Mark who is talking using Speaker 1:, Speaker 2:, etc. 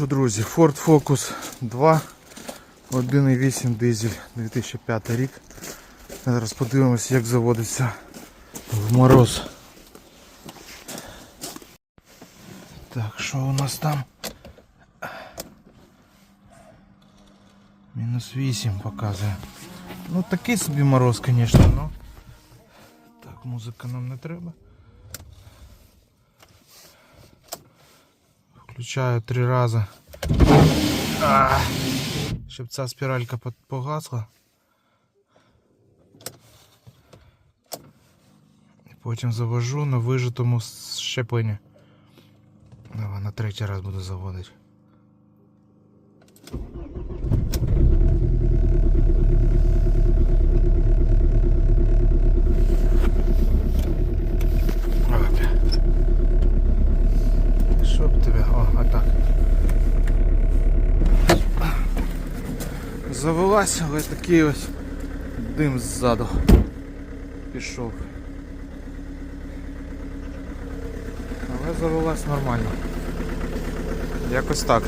Speaker 1: що, друзі, Ford Focus 2, 1.8 дизель 2005 рік. Зараз подивимося, як заводиться в мороз. Так, що у нас там? Мінус 8 показує. Ну такий собі мороз, звісно, но. Так, музика нам не треба. Включаю три рази. Щоб ця спіралька по- погасла. Потім завожу на вижитому щепленні. Давай на третій раз буду заводити. Завелась, але такий ось дим ззаду пішов. Але завелась нормально. Якось так.